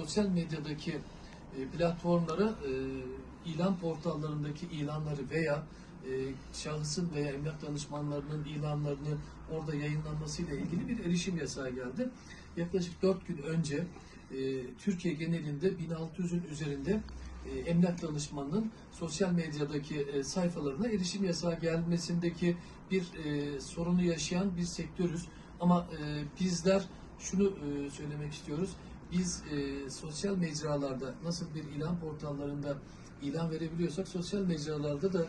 sosyal medyadaki e, platformlara e, ilan portallarındaki ilanları veya e, şahısın veya emlak danışmanlarının ilanlarını orada yayınlanmasıyla ilgili bir erişim yasağı geldi. Yaklaşık 4 gün önce e, Türkiye genelinde 1600'ün üzerinde e, emlak danışmanının sosyal medyadaki e, sayfalarına erişim yasağı gelmesindeki bir e, sorunu yaşayan bir sektörüz. Ama e, bizler şunu e, söylemek istiyoruz. Biz e, sosyal mecralarda nasıl bir ilan portallarında ilan verebiliyorsak sosyal mecralarda da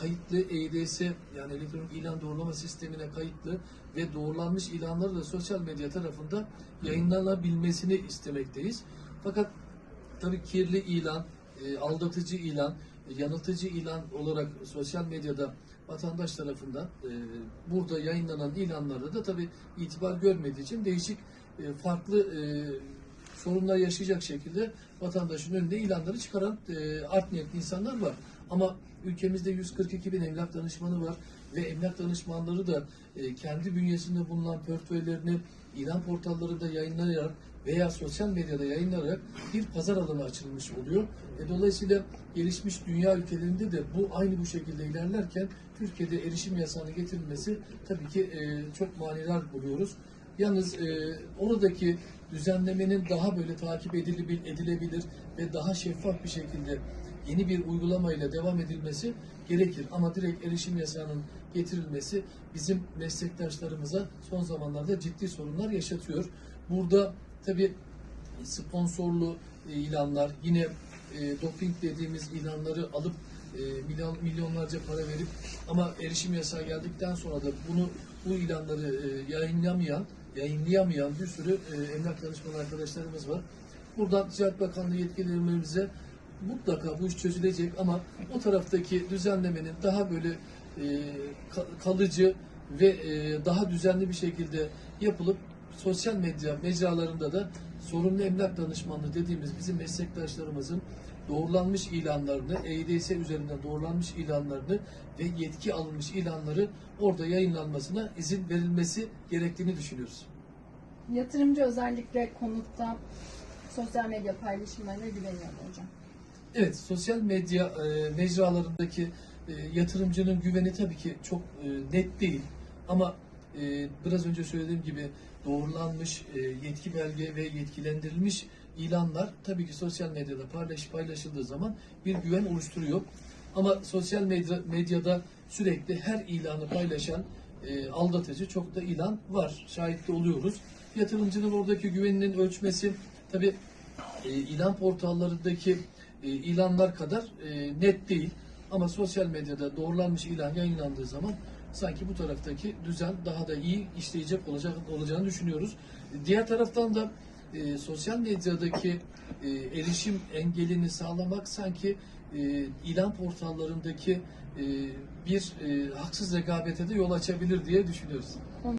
kayıtlı EIDS yani elektronik ilan doğrulama sistemine kayıtlı ve doğrulanmış ilanları da sosyal medya tarafında yayınlanabilmesini istemekteyiz. Fakat tabii kirli ilan, e, aldatıcı ilan, yanıltıcı ilan olarak sosyal medyada vatandaş tarafından e, burada yayınlanan ilanlarda da tabii itibar görmediği için değişik e, farklı e, sorunlar yaşayacak şekilde vatandaşın önünde ilanları çıkaran e, art niyetli insanlar var. Ama ülkemizde 142 bin emlak danışmanı var ve emlak danışmanları da e, kendi bünyesinde bulunan portföylerini ilan portallarında yayınlayarak veya sosyal medyada yayınlayarak bir pazar alanı açılmış oluyor. E, dolayısıyla gelişmiş dünya ülkelerinde de bu aynı bu şekilde ilerlerken Türkiye'de erişim yasağının getirilmesi tabii ki e, çok maniler buluyoruz. Yalnız e, oradaki düzenlemenin daha böyle takip edilebilir, edilebilir ve daha şeffaf bir şekilde yeni bir uygulamayla devam edilmesi gerekir. Ama direkt erişim yasağının getirilmesi bizim meslektaşlarımıza son zamanlarda ciddi sorunlar yaşatıyor. Burada tabii sponsorlu e, ilanlar, yine e, doping dediğimiz ilanları alıp e, milyon, milyonlarca para verip ama erişim yasağı geldikten sonra da bunu bu ilanları e, yayınlamayan, yayınlayamayan bir sürü e, emlak danışmanı arkadaşlarımız var. Buradan Ticaret Bakanlığı yetkililerimize mutlaka bu iş çözülecek ama o taraftaki düzenlemenin daha böyle e, ka- kalıcı ve e, daha düzenli bir şekilde yapılıp sosyal medya mecralarında da sorumlu emlak danışmanlığı dediğimiz bizim meslektaşlarımızın doğrulanmış ilanlarını, EIDS üzerinden doğrulanmış ilanlarını ve yetki alınmış ilanları orada yayınlanmasına izin verilmesi gerektiğini düşünüyoruz. Yatırımcı özellikle konutta sosyal medya paylaşımlarına güveniyor hocam? Evet, sosyal medya e, mecralarındaki e, yatırımcının güveni tabii ki çok e, net değil. Ama e, biraz önce söylediğim gibi doğrulanmış e, yetki belge ve yetkilendirilmiş ilanlar tabii ki sosyal medyada paylaş, paylaşıldığı zaman bir güven oluşturuyor. Ama sosyal medya, medyada sürekli her ilanı paylaşan e, aldatıcı çok da ilan var. Şahit de oluyoruz. Yatırımcının oradaki güveninin ölçmesi tabii e, ilan portallarındaki e, ilanlar kadar e, net değil. Ama sosyal medyada doğrulanmış ilan yayınlandığı zaman sanki bu taraftaki düzen daha da iyi işleyecek olacak olacağını düşünüyoruz. Diğer taraftan da e, sosyal medyadaki e, erişim engelini sağlamak sanki e, ilan portallarındaki e, bir e, haksız rekabete de yol açabilir diye düşünüyoruz.